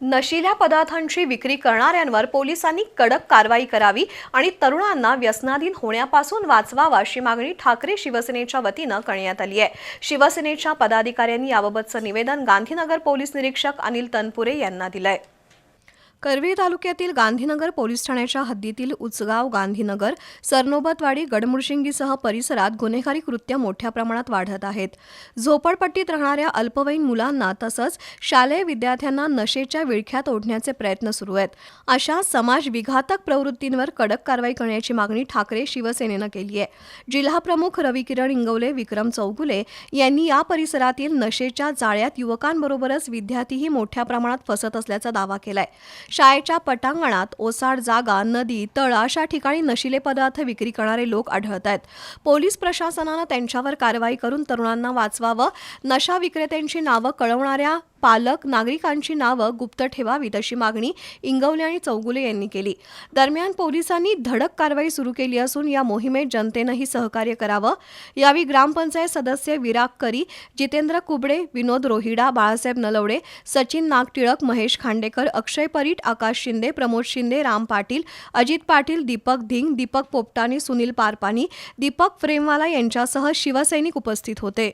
नशिल्या पदार्थांची विक्री करणाऱ्यांवर पोलिसांनी कडक कारवाई करावी आणि तरुणांना व्यसनाधीन होण्यापासून वाचवावा अशी मागणी ठाकरे शिवसेनेच्या वतीनं करण्यात आली आहे. शिवसेनेच्या पदाधिकाऱ्यांनी याबाबतचं निवेदन गांधीनगर पोलीस निरीक्षक अनिल तनपुरे यांना दिलं आहे करवीर तालुक्यातील गांधीनगर पोलीस ठाण्याच्या हद्दीतील उचगाव गांधीनगर सरनोबतवाडी गडमुडशिंगीसह परिसरात गुन्हेगारी कृत्य मोठ्या प्रमाणात वाढत आहेत. झोपडपट्टीत राहणाऱ्या अल्पवयीन मुलांना तसंच शालेय विद्यार्थ्यांना नशेच्या विळख्यात ओढण्याचे प्रयत्न सुरू आहेत. अशा समाज विघातक प्रवृत्तींवर कडक कारवाई करण्याची मागणी ठाकरे शिवसेनेनं केली आहे. जिल्हाप्रमुख रविकिरण इंगवले विक्रम चौगुले यांनी या परिसरातील नशेच्या जाळ्यात युवकांबरोबरच विद्यार्थीही मोठ्या प्रमाणात फसत असल्याचा दावा केलाय. शाळेच्या पटांगणात ओसाड जागा नदी तळ अशा ठिकाणी नशिले पदार्थ विक्री करणारे लोक आढळत आहेत. पोलीस प्रशासनानं त्यांच्यावर कारवाई करून तरुणांना वाचवावं नशा विक्रेत्यांची नावं कळवणाऱ्या पालक नागरिकांची नावं गुप्त ठेवावीत अशी मागणी इंगवले आणि चौगुले यांनी केली. दरम्यान पोलिसांनी धडक कारवाई सुरू केली असून या मोहिमेत जनतेनंही सहकार्य करावं. यावेळी ग्रामपंचायत सदस्य विराग करी जितेंद्र कुबडे विनोद रोहिडा बाळासाहेब नलवडे सचिन नागटिळक महेश खांडेकर अक्षय परीट आकाश शिंदे प्रमोद शिंदे राम पाटील अजित पाटील दीपक धिंग दीपक पोपटानी सुनील पारपानी दीपक फ्रेमवाला यांच्यासह शिवसैनिक उपस्थित होते.